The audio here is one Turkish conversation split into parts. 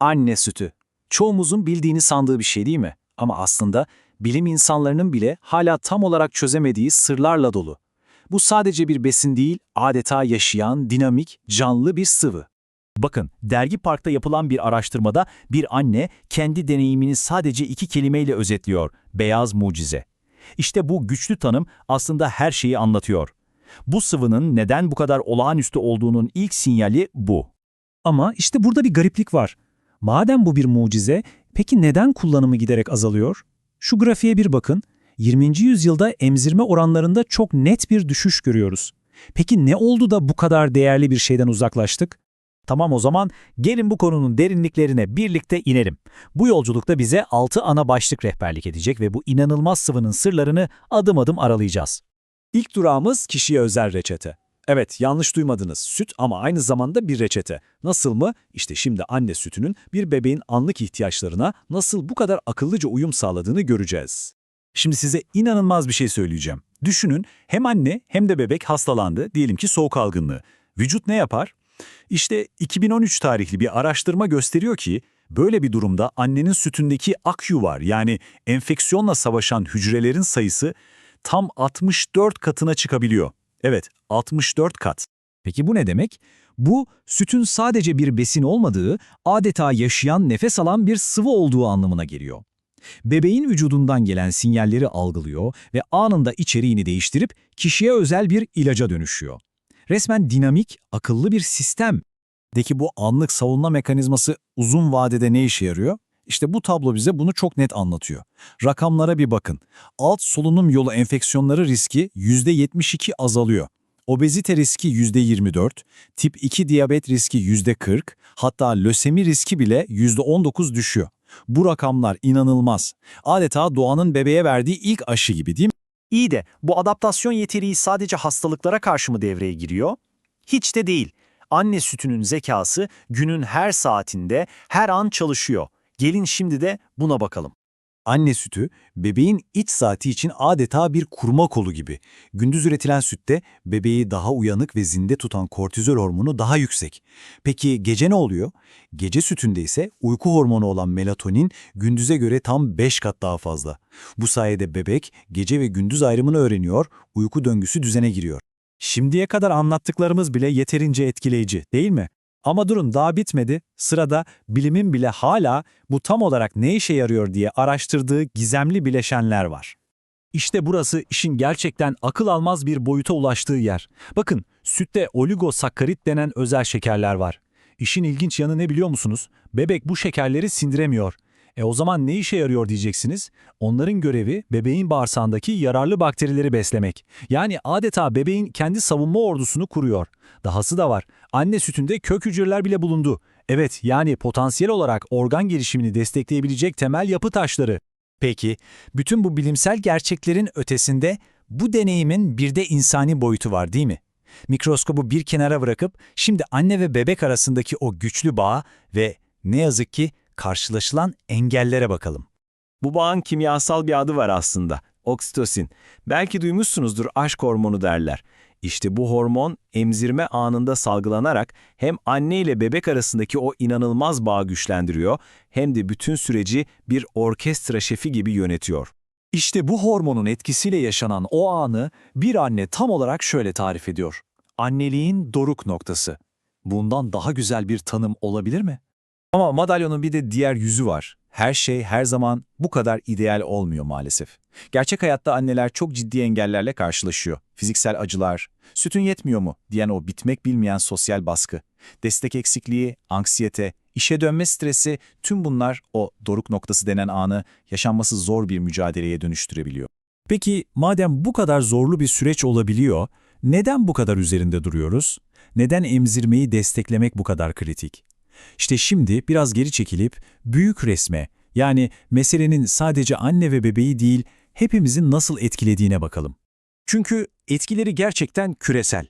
Anne sütü. Çoğumuzun bildiğini sandığı bir şey değil mi? Ama aslında bilim insanlarının bile hala tam olarak çözemediği sırlarla dolu. Bu sadece bir besin değil, adeta yaşayan, dinamik, canlı bir sıvı. Bakın, Dergi Park'ta yapılan bir araştırmada bir anne kendi deneyimini sadece iki kelimeyle özetliyor. Beyaz mucize. İşte bu güçlü tanım aslında her şeyi anlatıyor. Bu sıvının neden bu kadar olağanüstü olduğunun ilk sinyali bu. Ama işte burada bir gariplik var. Madem bu bir mucize, peki neden kullanımı giderek azalıyor? Şu grafiğe bir bakın. 20. yüzyılda emzirme oranlarında çok net bir düşüş görüyoruz. Peki ne oldu da bu kadar değerli bir şeyden uzaklaştık? Tamam o zaman gelin bu konunun derinliklerine birlikte inelim. Bu yolculukta bize 6 ana başlık rehberlik edecek ve bu inanılmaz sıvının sırlarını adım adım aralayacağız. İlk durağımız kişiye özel reçete. Evet, yanlış duymadınız. Süt ama aynı zamanda bir reçete. Nasıl mı? İşte şimdi anne sütünün bir bebeğin anlık ihtiyaçlarına nasıl bu kadar akıllıca uyum sağladığını göreceğiz. Şimdi size inanılmaz bir şey söyleyeceğim. Düşünün, hem anne hem de bebek hastalandı, diyelim ki soğuk algınlığı. Vücut ne yapar? İşte 2013 tarihli bir araştırma gösteriyor ki, böyle bir durumda annenin sütündeki akyuvar yani enfeksiyonla savaşan hücrelerin sayısı tam 64 katına çıkabiliyor. Evet, 64 kat. Peki bu ne demek? Bu, sütün sadece bir besin olmadığı, adeta yaşayan, nefes alan bir sıvı olduğu anlamına geliyor. Bebeğin vücudundan gelen sinyalleri algılıyor ve anında içeriğini değiştirip kişiye özel bir ilaca dönüşüyor. Resmen dinamik, akıllı bir sistem. Deki bu anlık savunma mekanizması uzun vadede ne işe yarıyor? İşte bu tablo bize bunu çok net anlatıyor. Rakamlara bir bakın. Alt solunum yolu enfeksiyonları riski %72 azalıyor. Obezite riski %24, tip 2 diyabet riski %40, hatta lösemi riski bile %19 düşüyor. Bu rakamlar inanılmaz. Adeta doğanın bebeğe verdiği ilk aşı gibi değil mi? İyi de bu adaptasyon yeteneği sadece hastalıklara karşı mı devreye giriyor? Hiç de değil. Anne sütünün zekası günün her saatinde, her an çalışıyor. Gelin şimdi de buna bakalım. Anne sütü, bebeğin iç saati için adeta bir kurma kolu gibi. Gündüz üretilen sütte bebeği daha uyanık ve zinde tutan kortizol hormonu daha yüksek. Peki gece ne oluyor? Gece sütünde ise uyku hormonu olan melatonin gündüze göre tam 5 kat daha fazla. Bu sayede bebek gece ve gündüz ayrımını öğreniyor, uyku döngüsü düzene giriyor. Şimdiye kadar anlattıklarımız bile yeterince etkileyici, değil mi? Ama durun daha bitmedi. Sırada bilimin bile hala bu tam olarak ne işe yarıyor diye araştırdığı gizemli bileşenler var. İşte burası işin gerçekten akıl almaz bir boyuta ulaştığı yer. Bakın, sütte oligosakkarit denen özel şekerler var. İşin ilginç yanı ne biliyor musunuz? Bebek bu şekerleri sindiremiyor. E o zaman ne işe yarıyor diyeceksiniz? Onların görevi bebeğin bağırsağındaki yararlı bakterileri beslemek. Yani adeta bebeğin kendi savunma ordusunu kuruyor. Dahası da var. Anne sütünde kök hücreler bile bulundu. Evet yani potansiyel olarak organ gelişimini destekleyebilecek temel yapı taşları. Peki, bütün bu bilimsel gerçeklerin ötesinde bu deneyimin bir de insani boyutu var değil mi? Mikroskobu bir kenara bırakıp şimdi anne ve bebek arasındaki o güçlü bağ ve ne yazık ki karşılaşılan engellere bakalım. Bu bağın kimyasal bir adı var aslında. Oksitosin. Belki duymuşsunuzdur aşk hormonu derler. İşte bu hormon emzirme anında salgılanarak hem anne ile bebek arasındaki o inanılmaz bağı güçlendiriyor hem de bütün süreci bir orkestra şefi gibi yönetiyor. İşte bu hormonun etkisiyle yaşanan o anı bir anne tam olarak şöyle tarif ediyor. Anneliğin doruk noktası. Bundan daha güzel bir tanım olabilir mi? Ama madalyonun bir de diğer yüzü var. Her şey her zaman bu kadar ideal olmuyor maalesef. Gerçek hayatta anneler çok ciddi engellerle karşılaşıyor. Fiziksel acılar, sütün yetmiyor mu diyen o bitmek bilmeyen sosyal baskı, destek eksikliği, anksiyete, işe dönme stresi tüm bunlar o doruk noktası denen anı yaşanması zor bir mücadeleye dönüştürebiliyor. Peki madem bu kadar zorlu bir süreç olabiliyor, neden bu kadar üzerinde duruyoruz? Neden emzirmeyi desteklemek bu kadar kritik? İşte şimdi biraz geri çekilip büyük resme, yani meselenin sadece anne ve bebeği değil, hepimizin nasıl etkilediğine bakalım. Çünkü etkileri gerçekten küresel.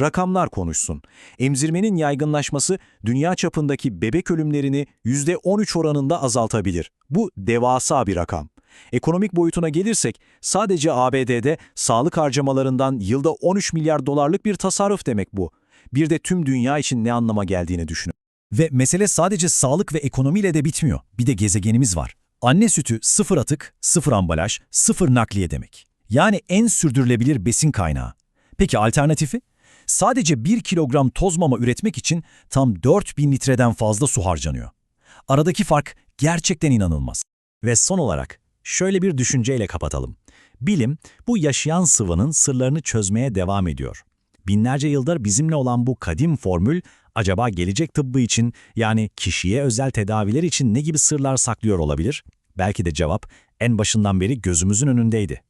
Rakamlar konuşsun. Emzirmenin yaygınlaşması dünya çapındaki bebek ölümlerini %13 oranında azaltabilir. Bu devasa bir rakam. Ekonomik boyutuna gelirsek sadece ABD'de sağlık harcamalarından yılda 13 milyar dolarlık bir tasarruf demek bu. Bir de tüm dünya için ne anlama geldiğini düşünün. Ve mesele sadece sağlık ve ekonomiyle de bitmiyor. Bir de gezegenimiz var. Anne sütü sıfır atık, sıfır ambalaj, sıfır nakliye demek. Yani en sürdürülebilir besin kaynağı. Peki alternatifi? Sadece 1 kilogram toz mama üretmek için tam 4000 litreden fazla su harcanıyor. Aradaki fark gerçekten inanılmaz. Ve son olarak şöyle bir düşünceyle kapatalım. Bilim bu yaşayan sıvının sırlarını çözmeye devam ediyor. Binlerce yıldır bizimle olan bu kadim formül acaba gelecek tıbbı için yani kişiye özel tedaviler için ne gibi sırlar saklıyor olabilir? Belki de cevap en başından beri gözümüzün önündeydi.